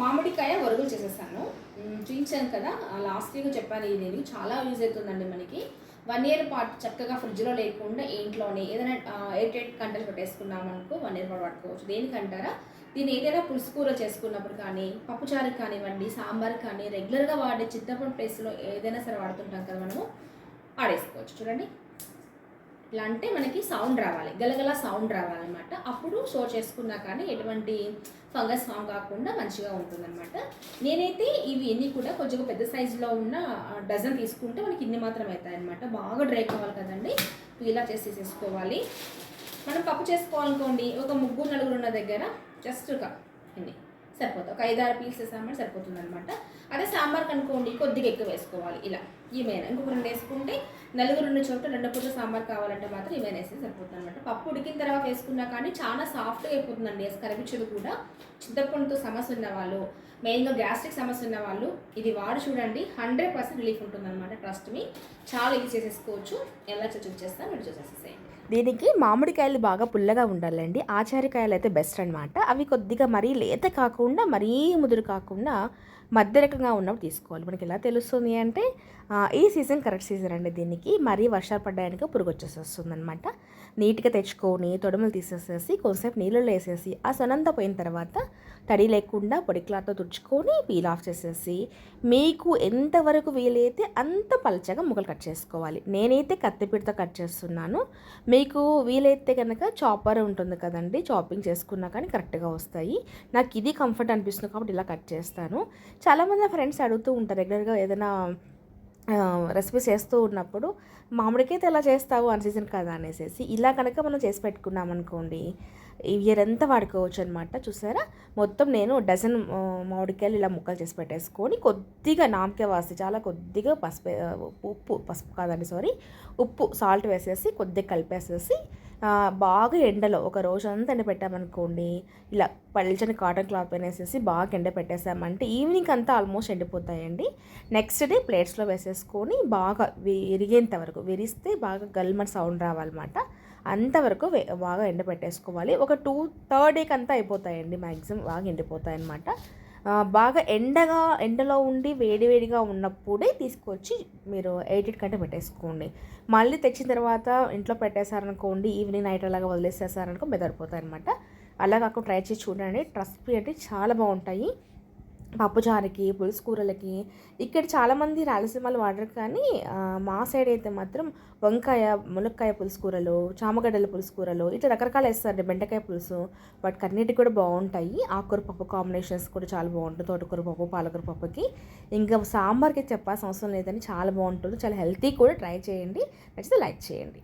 మామిడికాయ వరుగులు చేసేసాను. చూపించాను కదా లాస్ట్ వీక్ చెప్పాను ఇది నేను. చాలా యూజ్ అవుతుందండి మనకి. వన్ ఇయర్ పాటు చక్కగా ఫ్రిడ్జ్లో లేకుండా ఇంట్లోనే ఏదైనా ఎయిట్ ఎయిట్ కంటలు పెట్టేసుకున్నాం అనుకో వన్ ఇయర్ పాటు పట్టుకోవచ్చు. దేనికంటారా దీన్ని ఏదైనా పులుసు కూర చేసుకున్నప్పుడు కానీ పప్పుచారు కానివ్వండి సాంబార్ కానీ రెగ్యులర్గా వాడే చింతపండు ప్లేస్లో ఏదైనా సరే వాడుతుంటాం కదా మనము ఆడేసుకోవచ్చు. చూడండి. ఇలా అంటే మనకి సౌండ్ రావాలి గలగల సౌండ్ రావాలన్నమాట. అప్పుడు షో చేసుకున్నా కానీ ఎటువంటి ఫంగస్ ఫామ్ కాకుండా మంచిగా ఉంటుందన్నమాట. నేనైతే ఇవి ఎన్ని కూడా కొంచెం పెద్ద సైజులో ఉన్న డజన్ తీసుకుంటే మనకి ఇన్ని మాత్రం అవుతాయి అనమాట బాగా డ్రై కావాలి కదండి. ఇలా చేసి తీసుకోవాలి మనం పప్పు చేసుకోవాలనుకోండి ఒక ముగ్గురు నలుగురు ఉన్న దగ్గర జస్ట్ ఒక ఇన్ని సరిపోతుంది ఒక ఐదారు పీసెస్ సాంబార్ సరిపోతుంది అనమాట అదే సాంబార్ కనుకోండి కొద్దిగా ఎక్కువ వేసుకోవాలి ఇలా. ఈమెయిన్ ఇంకొక రెండు వేసుకుంటే నలుగురు ఉన్న చోట రెండు పూట సాంబార్ కావాలంటే మాత్రం ఈమెయిన్ వేస్తే సరిపోతుంది అనమాట పప్పు ఉడికిన తర్వాత వేసుకున్నా కానీ చాలా సాఫ్ట్గా అయిపోతుందండి. కరిపించదు కూడా చింతపండుతో సమస్య ఉన్న వాళ్ళు మెయిన్గా గ్యాస్ట్రిక్ సమస్య ఉన్న వాళ్ళు ఇది వాడు చూడండి. హండ్రెడ్ పర్సెంట్ రిలీఫ్ ఉంటుందన్నమాట. ట్రస్ట్ మీ చాలా ఈజీ చేసేసుకోవచ్చు. ఎలా చూసేస్తాను మీరు చూసేసేసేయండి. దీనికి మామిడికాయలు బాగా పుల్లగా ఉండాలండి. ఆచారికాయలు అయితే బెస్ట్ అనమాట అవి కొద్దిగా మరీ లేత కాకుండా మరీ ముదురు కాకుండా మధ్య రకంగా ఉన్నప్పుడు తీసుకోవాలి. మనకి ఎలా తెలుస్తుంది అంటే ఈ సీజన్ కరెక్ట్ సీజన్ అండి దీనికి. మరీ వర్షాలు పడ్డానికి పురుగు వచ్చేసి వస్తుందనమాట నీట్గా తెచ్చుకొని తొడమలు తీసేసేసి కొంతసేపు నీళ్ళలో వేసేసి ఆ సొనంతా పోయిన తర్వాత తడి లేకుండా పొడి క్లాత్తో తుడుచుకొని పీల్ ఆఫ్ చేసేసి మీకు ఎంతవరకు వీలైతే అంత పలచగా ముక్కలు కట్ చేసుకోవాలి. నేనైతే కత్తిపీటతో కట్ చేస్తున్నాను. మీకు వీలైతే కనుక చాపర్ ఉంటుంది కదండి చాపింగ్ చేసుకున్నా కానీ కరెక్ట్గా వస్తాయి. నాకు ఇది కంఫర్ట్ అనిపిస్తుంది కాబట్టి ఇలా కట్ చేస్తాను. చాలామంది ఫ్రెండ్స్ అడుగుతూ ఉంటారు రెగ్యులర్గా ఏదైనా రెసిపీస్ చేస్తూ ఉన్నప్పుడు మామిడికైతే ఎలా చేస్తావు అన్ సీజన్ కదా అనేసి ఇలా కనుక మనం చేసి పెట్టుకున్నాం అనుకోండి ఇయర్ అంతా వాడుకోవచ్చు అనమాట చూసారా? మొత్తం నేను డజన్ మామిడికాయలు ఇలా ముక్కలు చేసి పెట్టేసుకొని కొద్దిగా నామకే వాసి చాలా కొద్దిగా పసుపు ఉప్పు పసుపు కాదండి సారీ ఉప్పు సాల్ట్ వేసేసి కొద్దిగా కలిపేసేసి బాగా ఎండలో ఒక రోజు అంతా ఎండ పెట్టామనుకోండి ఇలా పల్చని కాటన్ క్లాత్ పైన వేసేసి బాగా ఎండ పెట్టేసామంటే ఈవినింగ్ అంతా ఆల్మోస్ట్ ఎండిపోతాయండి. నెక్స్ట్ డే ప్లేట్స్లో వేసేసుకొని బాగా విరిగేంత వరకు విరిస్తే బాగా గల్మన్ సౌండ్ రావాలన్నమాట. అంతవరకు వే- బాగా ఎండ పెట్టేసుకోవాలి. ఒక టూ థర్డ్ డేకి అంతా అయిపోతాయండి మ్యాక్సిమం బాగా ఎండిపోతాయి అన్నమాట బాగా ఎండగా ఎండలో ఉండి వేడివేడిగా ఉన్నప్పుడే తీసుకొచ్చి మీరు ఎయిట్ కంటే పెట్టేసుకోండి. మళ్ళీ తెచ్చిన తర్వాత ఇంట్లో పెట్టేశారనుకోండి ఈవినింగ్ నైట్ అలాగా వదిలేసేసారనుకో బెదరిపోతాయి అనమాట అలాగా ట్రై చేసి చూడండి. ట్రస్ట్ అంటే చాలా బాగుంటాయి. పప్పుచారుకి పులుసు కూరలకి ఇక్కడ చాలామంది రాయలసీమలు వాడరు కానీ మా సైడ్ అయితే మాత్రం వంకాయ ములక్కాయ పులుసు కూరలు చామగడ్డల పులుసు కూరలు ఇట్లా రకరకాలు వేస్తారు బెండకాయ పులుసు వాటికి అన్నిటి కూడా బాగుంటాయి. ఆకుకూర పప్పు కాంబినేషన్స్ కూడా చాలా బాగుంటుంది తోటకూర పప్పు పాలకూర పప్పుకి ఇంకా సాంబార్కి చెప్పాల్సిన అవసరం లేదని చాలా బాగుంటుంది. చాలా హెల్తీ కూడా ట్రై చేయండి. నచ్చితే లైక్ చేయండి.